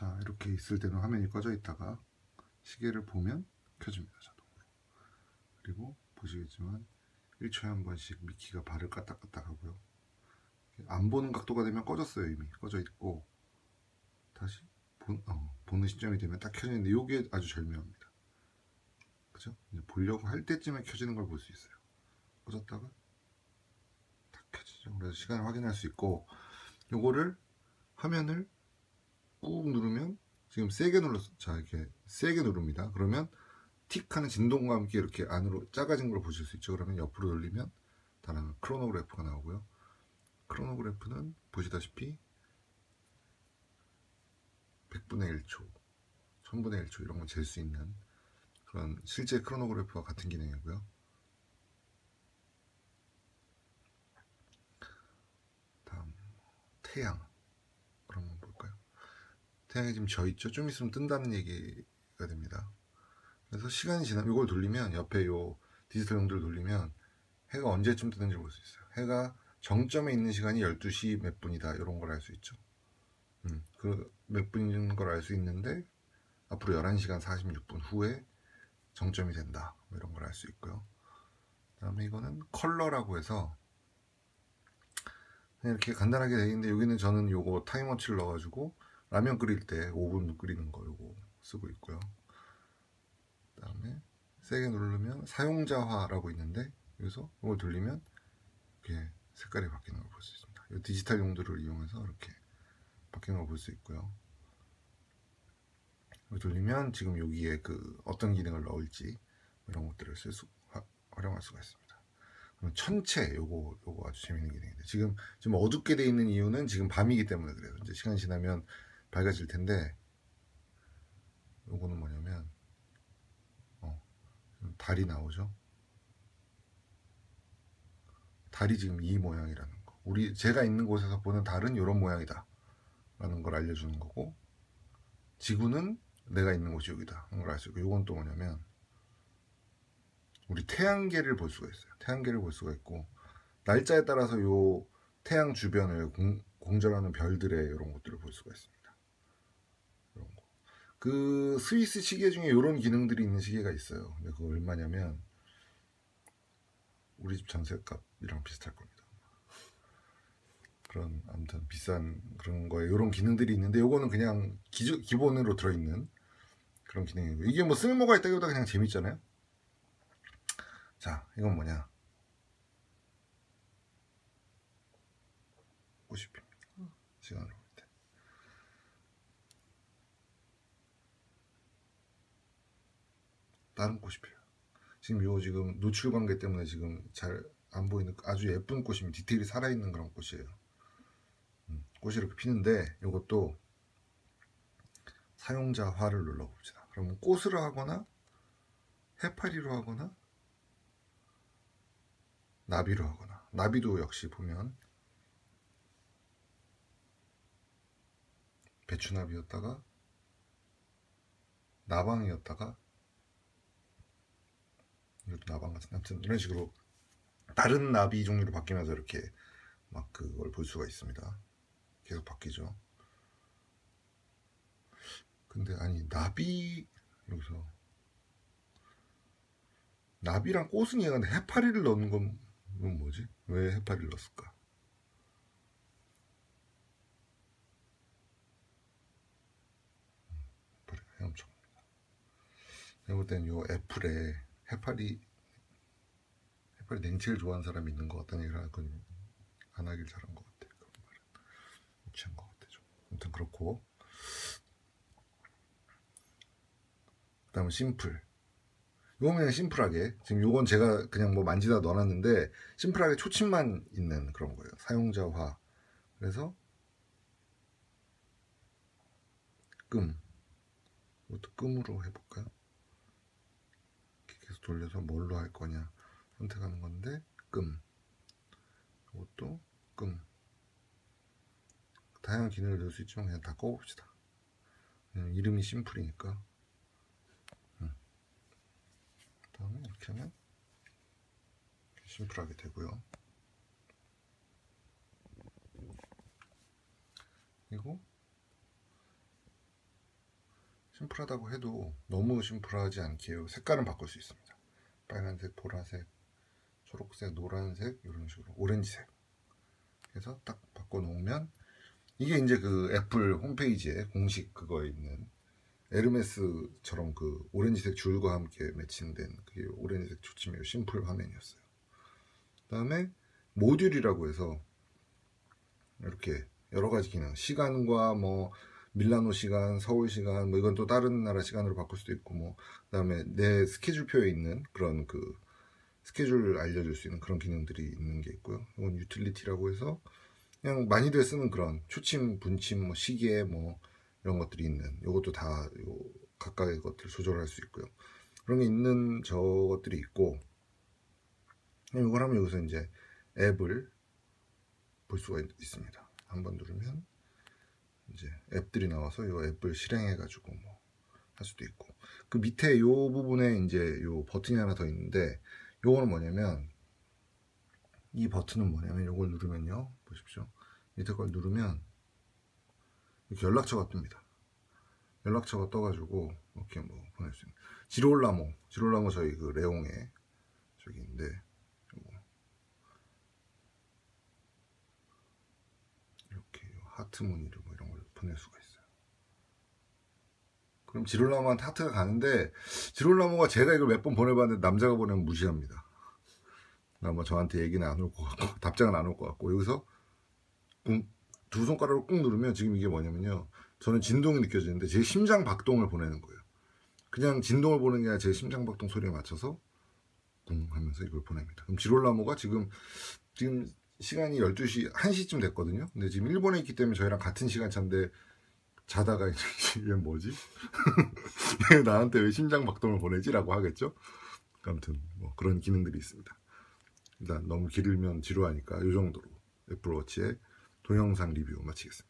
자 이렇게 있을 때는 화면이 꺼져 있다가 시계를 보면 켜집니다 자동으로 그리고 보시겠지만 1초에 한 번씩 미키가 발을 까딱까딱 하고요. 안 보는 각도가 되면 꺼졌어요 이미. 꺼져 있고. 다시 본, 어, 보는 시점이 되면 딱 켜지는데 이게 아주 절묘합니다. 그죠? 이제 보려고 할 때쯤에 켜지는 걸 볼 수 있어요. 꺼졌다가 딱 켜지죠. 그래서 시간을 확인할 수 있고 요거를 화면을 꾹 누르면 지금 세게 눌렀어 자 이렇게 세게 누릅니다. 그러면 틱 하는 진동과 함께 이렇게 안으로 작아진 걸 보실 수 있죠. 그러면 옆으로 돌리면 다른 크로노그래프가 나오고요. 크로노그래프는 보시다시피 100분의 1초 1000분의 1초 이런 걸 잴 수 있는 그런 실제 크로노그래프와 같은 기능이고요. 다음 태양 태양이 지금 져 있죠? 좀 있으면 뜬다는 얘기가 됩니다. 그래서 시간이 지나면 이걸 돌리면 옆에 요 디지털 용도를 돌리면 해가 언제쯤 뜨는지 볼 수 있어요. 해가 정점에 있는 시간이 12시 몇 분이다. 이런 걸 알 수 있죠. 음, 그 몇 분인 걸 알 수 있는데 앞으로 11시간 46분 후에 정점이 된다. 뭐 이런 걸 알 수 있고요. 그 다음에 이거는 컬러라고 해서 그냥 이렇게 간단하게 되어 있는데 여기는 저는 요거 타임워치를 넣어가지고 라면 끓일 때 5분 끓이는 거 요거 쓰고 있고요 그 다음에 세게 누르면 사용자화라고 있는데 여기서 이걸 돌리면 이렇게 색깔이 바뀌는 걸 볼 수 있습니다 이 디지털 용도를 이용해서 이렇게 바뀌는 걸 볼 수 있고요 돌리면 지금 여기에 그 어떤 기능을 넣을지 이런 것들을 쓸 수, 화, 활용할 수가 있습니다. 그럼 천체 요거 요거 아주 재밌는 기능인데 지금 지금 어둡게 돼 있는 이유는 지금 밤이기 때문에 그래요. 이제 시간이 지나면 밝아질 텐데 요거는 뭐냐면 어, 달이 나오죠. 달이 지금 이 모양이라는 거. 우리 제가 있는 곳에서 보는 달은 이런 모양이다. 라는 걸 알려주는 거고 지구는 내가 있는 곳이 여기다 하는 걸알수 있고 이건 또 뭐냐면 우리 태양계를 볼 수가 있어요 태양계를 볼 수가 있고 날짜에 따라서 요 태양 주변을 공, 공전하는 별들의 이런 것들을 볼 수가 거. 그 스위스 시계 중에 이런 기능들이 있는 시계가 있어요. 근데 그거 얼마냐면 우리 집 전세값이랑 비슷할 겁니다. 그런 아무튼 비싼 그런 거에 이런 기능들이 있는데 요거는 그냥 기, 기본으로 들어있는 그런 기능이고. 이게 뭐 쓸모가 있다기보다 그냥 재밌잖아요. 자 이건 뭐냐? 꽃이 핍니다. 시간으로 볼 때. 다른 꽃이 피어요. 지금 요 지금 노출 관계 때문에 지금 잘 안 보이는 아주 예쁜 꽃이면 디테일이 살아있는 그런 꽃이에요. 음, 꽃이 이렇게 피는데 이것도 사용자화를 눌러봅시다. 그러면 꽃으로 하거나 해파리로 하거나 나비로 하거나 나비도 역시 보면 배추나비였다가 나방이었다가 이것도 나방 같은 아무튼 이런 식으로 다른 나비 종류로 바뀌면서 이렇게 막 그걸 볼 수가 있습니다 계속 바뀌죠 근데 아니 나비 여기서 나비랑 꽃은 이해가는데 해파리를 넣는 건 뭐지? 왜 해파리를 넣었을까? 해파리가 헤엄쳐갑니다. 내가 볼 때는 요 애플에 해파리 해파리 냉채를 좋아하는 사람이 있는 것 같다는 얘기를 하건 안 하길 잘한 것 같아. 그 말은. 유치한 것 같아 좀. 아무튼 그렇고. 그 다음은 심플. 이건 그냥 심플하게. 지금 요건 제가 그냥 뭐 만지다 넣어놨는데 심플하게 초침만 있는 그런 거예요. 사용자화. 그래서 끔. 이것도 끔으로 해볼까요 계속 돌려서 뭘로 할 거냐 선택하는 건데 끔. 이것도 끔. 다양한 기능을 넣을 수 있지만 그냥 다 꺼봅시다. 이름이 심플이니까. 다음에 이렇게 하면 심플하게 되고요. 그리고 심플하다고 해도 너무 심플하지 않게 색깔은 바꿀 수 있습니다. 빨간색, 보라색, 초록색, 노란색 이런 식으로. 오렌지색. 해서 딱 바꿔놓으면 이게 이제 그 애플 홈페이지에 공식 그거에 있는 에르메스처럼 그 오렌지색 줄과 함께 매칭된 그게 오렌지색 초침의 심플 화면이었어요. 그 다음에 모듈이라고 해서 이렇게 여러 가지 기능, 시간과 뭐 밀라노 시간, 서울 시간, 뭐 이건 또 다른 나라 시간으로 바꿀 수도 있고 뭐 그 다음에 내 스케줄표에 있는 그런 그 스케줄을 알려줄 수 있는 그런 기능들이 있는 게 있고요. 이건 유틸리티라고 해서 그냥 많이들 쓰는 그런 초침, 분침, 뭐 시계 뭐 이런 것들이 있는 이것도 다요 각각의 것들을 조절할 수 있고요. 그런 게 있는 저것들이 있고 이걸 하면 여기서 이제 앱을 볼 수가 있, 습니다 한번 누르면 이제 앱들이 나와서 이 앱을 실행해 가지고 뭐 할 수도 있고. 그 밑에 이 부분에 이제 요 버튼이 하나 더 있는데 요거는 뭐냐면 이 버튼은 뭐냐면 요걸 누르면요. 보십시오. 밑에 걸 누르면 이렇게 연락처가 뜹니다. 연락처가 떠가지고 이렇게 뭐 보낼 수 있는 지롤라모 지롤라모 저희 그 레옹의 저기 인데 요거. 이렇게 하트 무늬를 뭐 이런 걸 보낼 수가 있어요. 그럼 지롤라모한테 하트가 가는데 지롤라모가 제가 이걸 몇 번 보내봤는데 남자가 보내면 무시합니다. 아마 저한테 얘기는 안 올 것 같고 답장은 안 올 것 같고. 여기서 두 손가락으로 꾹 누르면 지금 이게 뭐냐면요. 저는 진동이 느껴지는데 제 심장 박동을 보내는 거예요. 그냥 진동을 보는 게 아니라 제 심장 박동 소리에 맞춰서 쿵 하면서 이걸 보냅니다. 그럼 지롤라모가 지금 지금 시간이 12시 1시쯤 됐거든요 근데 지금 일본에 있기 때문에 저희랑 같은 시간차인데 자다가 이게 뭐지? 나한테 왜 심장 박동을 보내지? 라고 하겠죠? 아무튼 뭐 그런 기능들이 있습니다. 일단 너무 길면 지루하니까 이 정도로 애플워치의 동영상 리뷰 마치겠습니다.